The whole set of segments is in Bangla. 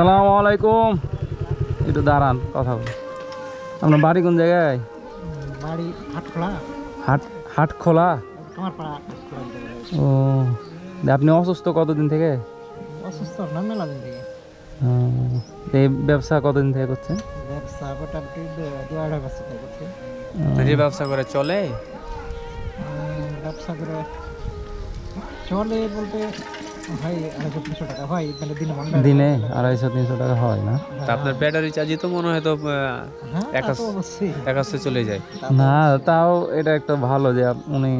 সালাম আলাইকুম। একটু দাঁড়ান কথা বল আপনার বাড়ি কোন জায়গায়? বাড়ি হাটখোলা। হাট হাট খোলা হাটখোলা ও দিয়ে আপনি অসুস্থ কতদিন থেকে? অসুস্থ না মেলা দিন থেকে। এই ব্যবসা কতদিন থেকে করছেন? ব্যবসা মোটামুটি দু- দু আড়াই বছর থেকে করছি। ও, যে ব্যবসা করে চলে? ব্যবসা করে চলে বলতে হয় মানে দিনে আড়াইশো তিনশো টাকা হয় না। তা আপনার ব্যাটারি চার্জই তো মনে হয় তো হ্যাঁ একাশে চলে যায়। না তাও এটা একটা ভালো যে উনি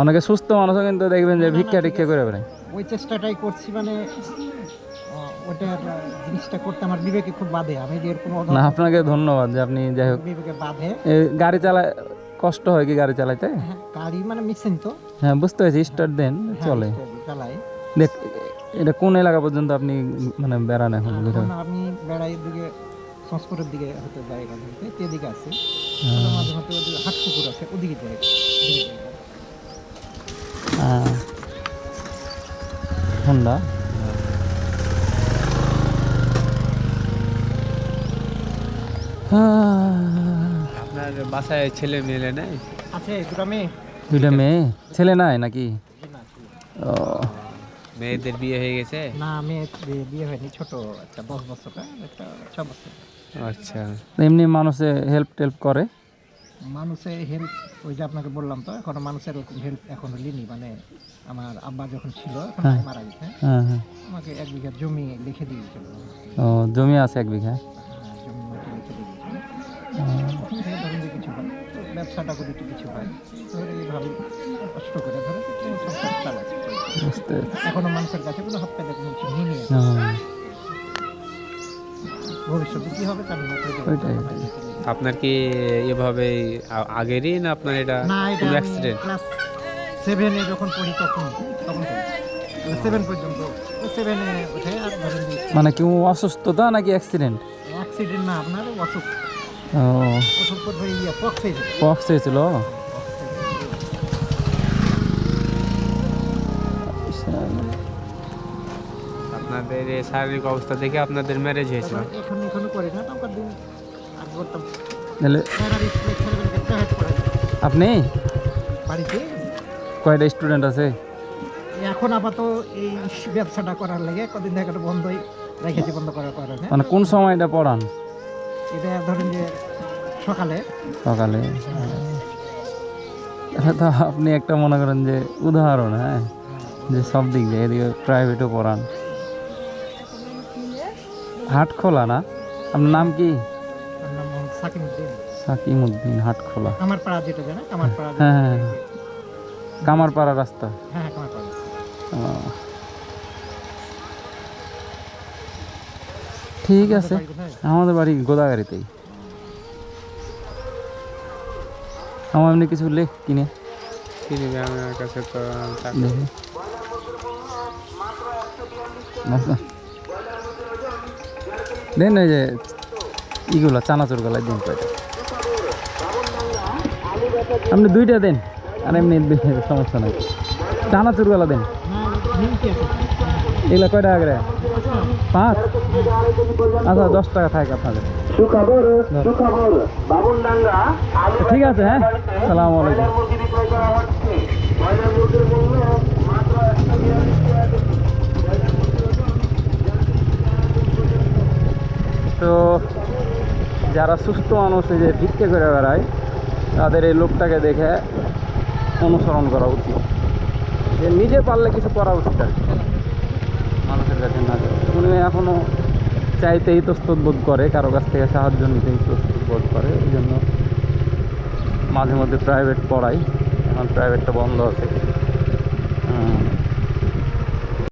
অনেকে সুস্থ মানুষও কিন্তু দেখবেন যে ভিক্ষা টিক্ষা করে বেড়ায়। ওই চেষ্টাটাই করছি মানে ওটার জিনিসটা করতে আমার বিবেকে খুব বাধে। আমি যে এরকম না আপনাকে ধন্যবাদ যে আপনি যাই হোক বিবেকে বাধে। গাড়ি চালায় কষ্ট হয় কি গাড়ি চালাইতে? হ্যাঁ, গাড়ি মানে মিশিন তো। হ্যাঁ বুঝতে পারছি স্টার্ট দেন হ্যাঁ, চলে। চালাই। দেখ এটা কোন এলাকা পর্যন্ত আপনি মানে বেড়ান এখন? এখন আমি বেড়াই দিকে সংস্কৃতের দিকে হতে থেকে এদিকে আছে হ্যাঁ। মাঝে মাঝে হাট পুকুর আছে ওদিকে যাই। হ্যাঁ। হোন্ডা হ্যাঁ। আপনার বাসায় ছেলে মেয়ে নেই আছে দুটা মেয়ে দুইটা মেয়ে ছেলে নাই নাকি না, ও মেয়েদের বিয়ে হয়ে গেছে? না মেয়ে বিয়ে- হয়নি ছোট একটা দশ বছর একটা ছ বছর আচ্ছা। এমনি মানুষে হেল্প টেল্প করে? মানুষে হেল্প ওই যে আপনাকে বললাম তো এখন মানুষের ওরকম হেল্প এখনও লিনি মানে আমার আব্বা যখন ছিল হ্যাঁ। মারা গেছে। হ্যাঁ হ্যাঁ। আমাকে এক বিঘা জমি লিখে দিয়েছিল। ও জমি আছে এক বিঘা? হয় তো ব্যবসাটা করে একটু কিছু হয়। ধরে এইভাবে কষ্ট করে ধরে সংসার চালাচ্ছে এখনও মানুষের কাছে কোনো হাত পেতে কোনো কিছু নিয়ে ভবিষ্যতে কি হবে ওইটাই। আপনার কি এভাবে আগেরই না আপনার এটা অ্যাক্সিডেন্ট সেভেনে যখন পড়ি তখন তখন সেভেন পর্যন্ত। সেভেনে উঠে আর ধরেন মানে কেউ অসুস্থতা নাকি অ্যাক্সিডেন্ট অ্যাক্সিডেন্ট না আপনার অসুখ। পক্স হয়েছে পক্স হয়েছিল। আপনাদের এই শারীরিক অবস্থা দেখে আপনাদের ম্যারেজ হয়েছিল। আপনি? কয়টা স্টুডেন্ট আছে? এখন আপাতত এই ব্যবসাটা করার লাগে কদিন থেকে একটা বন্ধই রেখেছি বন্ধ করার কারণে। মানে কোন সময়টা পড়ান? এটা ধরেন যে সকালে। সকালে তো আপনি একটা মনে করেন যে উদাহরণ হ্যাঁ। যে সব দিক দিয়ে এদিকে প্রাইভেটও পড়ান। হাট খোলা না? আপনার নাম কি? তার সাকিম উদ্দিন সাকিম হাট খোলা আমার পাড়া যেটা জানা আমার পাড়া হ্যাঁ, হ্যাঁ, কামারপাড়া রাস্তা? হ্যাঁ পাড়া ও। ঠিক আছে। আমাদের বাড়ি গোদাগাড়িতেই। আমার এমনি কিছু লেখ কিনে। আমার কাছে তো দেখি। আচ্ছা। দেন ওই যে ইগুলো চানাচুরগুলা দিন কয়টা। আপনি দুইটা দেন আর এমনি সমস্যা নাই। চানাচুরগুলা দেন। আছে। এগুলো কয় টাকা করে পাঁচ? আচ্ছা দশ টাকা থাকে আপনাদের। ঠিক আছে হ্যাঁ। সালাম আলাইকুম। তো যারা সুস্থ মানুষ যে ভিক্ষে করে বেড়ায় তাদের এই লোকটাকে দেখে অনুসরণ করা উচিত। যে নিজে পারলে কিছু করা উচিত আর। মানুষের কাছে না। উনি এখনও চাইতে ইতস্তত বোধ করে, কারও কাছ থেকে সাহায্য নিতে ইতস্তত বোধ করে ওই জন্য মাঝে মধ্যে প্রাইভেট পড়াই, এখন প্রাইভেটটা বন্ধ আছে।